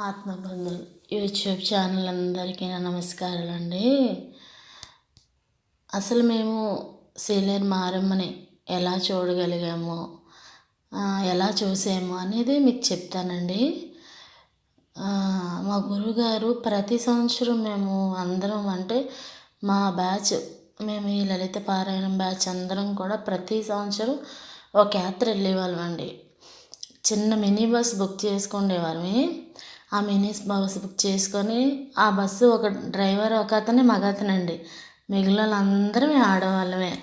ఆత్మబంధువులు YouTube channel అందరికీ నా నమస్కారాలండి. అసలు మేము సీలేరు మారమ్మని ఎలా చూడగలిగామో ఎలా చూసాము అనేది మీకు చెప్తానండి. మా గురువుగారు ప్రతి సంవత్సరం మేము అందరం అంటే మా బ్యాచ్ మేము ఈ లలిత పారాయణం బ్యాచ్ అందరం కూడా ప్రతి సంవత్సరం ఒక యాత్ర వెళ్ళేవాళ్ళం అండి చిన్న మినీ బస్ బుక్ చేసుకునేవాళ్ళమి ఆ మినీ బస్ బుక్ చేసుకొని ఆ బస్సు ఒక డ్రైవర్ ఒక అతనే మగ అతనండి. మిగిలిన మేము ఆడవాళ్ళమే.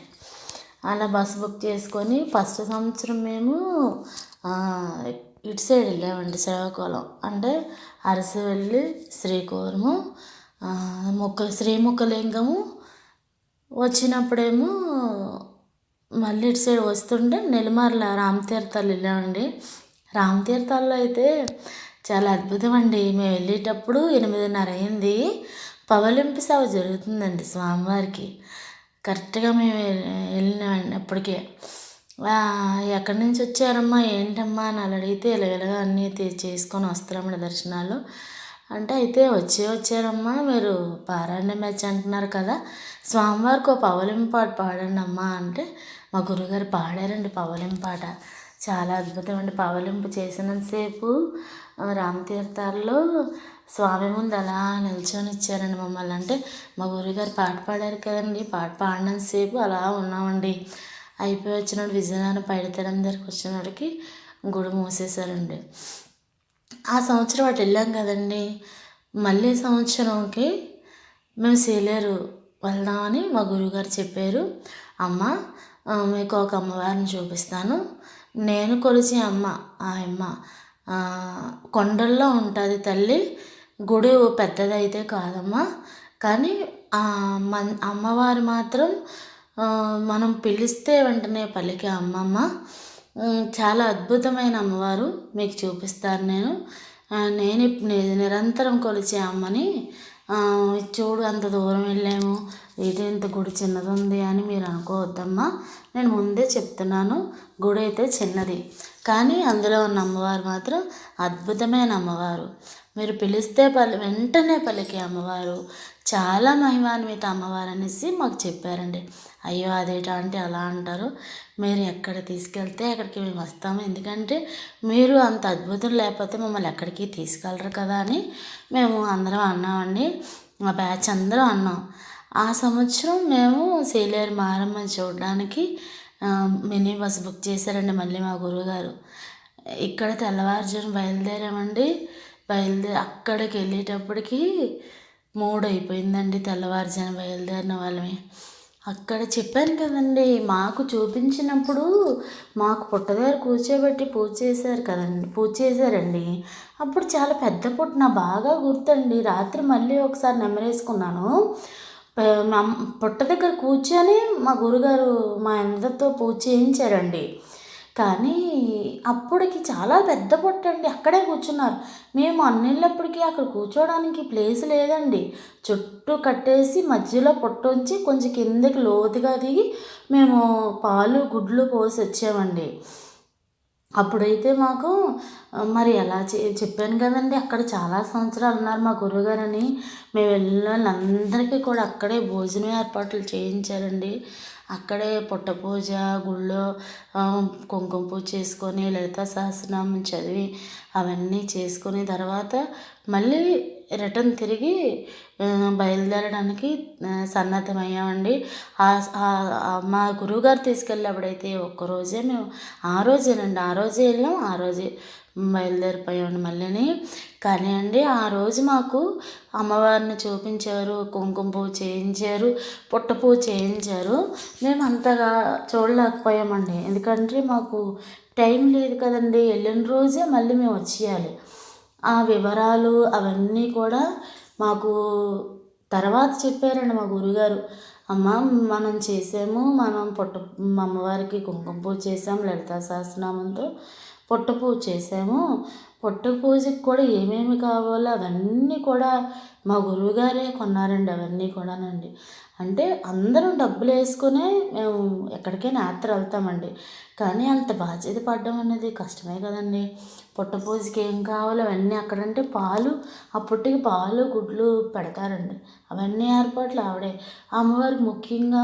అలా బస్సు బుక్ చేసుకొని ఫస్ట్ సంవత్సరం మేము ఇటు సైడ్ వెళ్ళామండి శ్రీకాకుళం అంటే అరసి వెళ్ళి శ్రీకూరము ముక్క శ్రీముఖలింగము వచ్చినప్పుడేమో మళ్ళీ ఇటు సైడ్ వస్తుంటే నెల్లిమర్ల రామతీర్థాలు వెళ్ళామండి. రామతీర్థాల్లో అయితే చాలా అద్భుతం అండి మేము వెళ్ళేటప్పుడు ఎనిమిదిన్నర అయింది. పవలింపు సేవ జరుగుతుందండి స్వామివారికి. కరెక్ట్గా మేము వెళ్ళినప్పటికే ఎక్కడి నుంచి వచ్చారమ్మా? ఏంటమ్మా? అని అలా అడిగితే ఇలాగ అన్నీ చేసుకొని వస్తారమ్మా దర్శనాలు. అంటే అయితే వచ్చే వచ్చారమ్మా. మీరు పారాయణ మ్యాచ్ అంటున్నారు కదా. స్వామివారికి ఒక పవలింపు పాట పాడండి అమ్మా అంటే మా గురుగారు పాడారండి పవలింపు పాట చాలా అద్భుతం అండి పవలింపు చేసినంతసేపు రామతీర్థాల్లో స్వామి ముందు అలా నిల్చొని ఇచ్చారండి మమ్మల్ని. అంటే మా గురుగారు పాట పాడారు కదండి. పాట పాడినంతసేపు అలా ఉన్నామండి. అయిపోయి వచ్చినాడు విజయనగరం పైడితరం దగ్గరికి వచ్చినప్పటికి గుడి మూసేశారండి. ఆ సంవత్సరం అటు వెళ్ళాం కదండి. మళ్ళీ సంవత్సరంకి మేము సీలేరు వెళ్దామని మా గురువుగారు చెప్పారు. అమ్మ మీకు ఒక అమ్మవారిని చూపిస్తాను. నేను కొలిచే అమ్మ ఆ అమ్మ కొండల్లో ఉంటుంది తల్లి. గుడి పెద్దదైతే కాదమ్మా. కానీ మన్ అమ్మవారు మాత్రం మనం పిలిస్తే వెంటనే పలికే అమ్మమ్మ. చాలా అద్భుతమైన అమ్మవారు. మీకు చూపిస్తాను నేను. నేను నిరంతరం కొలిచే అమ్మని చూడు అంత దూరం వెళ్ళాము. ఇది ఇంత గుడి చిన్నది ఉంది అని మీరు అనుకోవద్దమ్మా. నేను ముందే చెప్తున్నాను. గుడి అయితే చిన్నది. కానీ అందులో ఉన్న అమ్మవారు మాత్రం అద్భుతమైన అమ్మవారు. మీరు పిలిస్తే పలి వెంటనే పలికే అమ్మవారు. చాలా మహిమాన్విత అమ్మవారు అనేసి మాకు చెప్పారండి. అయ్యో అదేటా అంటే అలా అంటారు. మీరు ఎక్కడ తీసుకెళ్తే అక్కడికి మేము వస్తాము ఎందుకంటే మీరు అంత అద్భుతం లేకపోతే మమ్మల్ని ఎక్కడికి తీసుకెళ్ళరు కదా అని మేము అందరం అన్నామండి. మా బ్యాచ్ అందరం అన్నాం. ఆ సంవత్సరం మేము సేలేరు మారమ్మ చూడడానికి మినీ బస్ బుక్ చేశారండి మళ్ళీ మా గురువుగారు. ఇక్కడ తెల్లవారుజాము బయలుదేరామండి. బయలుదేరి అక్కడికి వెళ్ళేటప్పటికి మూడు అయిపోయిందండి తెల్లవారుజాము బయలుదేరిన వాళ్ళమే. అక్కడ చెప్పాను కదండి మాకు చూపించినప్పుడు మాకు పుట్టగారు కూర్చోబెట్టి పూజ చేశారు కదండి పూజ చేశారండి. అప్పుడు చాలా పెద్ద పుట్టిన బాగా గుర్తండి. రాత్రి మళ్ళీ ఒకసారి నెమరేసుకున్నాను. పుట్ట దగ్గర కూర్చొని మా గురుగారు మా అందరితో పూజ చేయించారండి. కానీ అప్పటికి చాలా పెద్ద పొట్టండి. అక్కడే కూర్చున్నారు. మేము అన్నెళ్ళప్పటికీ అక్కడ కూర్చోవడానికి ప్లేస్ లేదండి. చుట్టూ కట్టేసి మధ్యలో పొట్టుంచి కొంచెం కిందకి లోతుగా దిగి మేము పాలు గుడ్లు పోసి వచ్చామండి. అప్పుడైతే మాకు మరి ఎలా చే చెప్పాను కదండి అక్కడ చాలా సంవత్సరాలు ఉన్నారు మా గురువుగారని. మేము వెళ్ళిన వాళ్ళందరికీ కూడా అక్కడే భోజనం ఏర్పాట్లు చేయించారండి. అక్కడే పుట్ట పూజ గుళ్ళో కుంకుమ పూజ చేసుకొని లలితా సహస్రనామం చదివి అవన్నీ చేసుకుని తర్వాత మళ్ళీ రిటర్న్ తిరిగి బయలుదేరడానికి సన్నద్ధమయ్యామండి. మా గురువుగారు తీసుకెళ్ళినప్పుడైతే ఒక్కరోజే మేము ఆ రోజేనండి ఆ రోజే వెళ్ళాం ఆ రోజే బయలుదేరిపోయామండి మళ్ళీని. కానీ అండి ఆ రోజు మాకు అమ్మవారిని చూపించారు కుంకుమ పువ్వు చేయించారు పుట్ట పువ్వు చేయించారు. మేము అంతగా చూడలేకపోయామండి. ఎందుకంటే మాకు టైం లేదు కదండి వెళ్ళిన రోజే మళ్ళీ మేము వచ్చేయాలి. ఆ వివరాలు అవన్నీ కూడా మాకు తర్వాత చెప్పారండి మా గురుగారు. అమ్మ మనం చేసాము మనం పుట్ట అమ్మవారికి కుంకుమ పూజ చేసాము లలితా సహస్రనామంతో పుట్ట పూజ చేసాము. పుట్ట పూజకి కూడా ఏమేమి కావాలో అవన్నీ కూడా మా గురువుగారే కొన్నారండి అవన్నీ కూడానండి. అంటే అందరం డబ్బులు వేసుకునే మేము ఎక్కడికైనా యాత్ర వెళ్తామండి. కానీ అంత బాధ్యత పడడం అనేది కష్టమే కదండి. పుట్టపూజకి ఏం కావాలో అవన్నీ అక్కడంటే పాలు ఆ పుట్టికి పాలు గుడ్లు పెడతారండి. అవన్నీ ఏర్పాట్లు ఆవిడే. అమ్మవారికి ముఖ్యంగా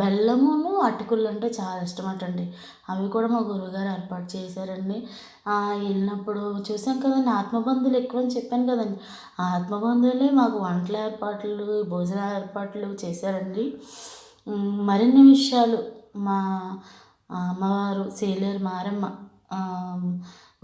బెల్లమును అటుకులు అంటే చాలా ఇష్టమటండి. అవి కూడా మా గురువుగారు ఏర్పాటు చేశారండి. వెళ్ళినప్పుడు చూసాం కదండి ఆత్మబంధువులు ఎక్కువ అని చెప్పాను కదండి. ఆత్మబంధువులే మాకు వంటల ఏర్పాట్లు భోజనాల ఏర్పాట్లు చేశారండి. మరిన్ని విషయాలు మా అమ్మవారు సేలేరు మారమ్మ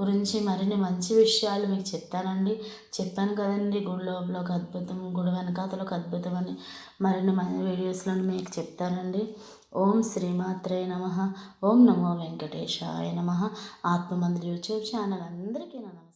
గురించి మరిన్ని మంచి విషయాలు మీకు చెప్తానండి. చెప్పాను కదండి గుడి లోపల ఒక అద్భుతం గుడి వెనకాతలు ఒక అద్భుతం అని మరిన్ని మంచి వీడియోస్లో మీకు చెప్తానండి. ఓం శ్రీమాత్రే నమ. ఓం నమో వెంకటేశాయ నమ. ఆత్మమందిరి యూట్యూబ్ ఛానల్ అందరికీ నా నమస్కారం.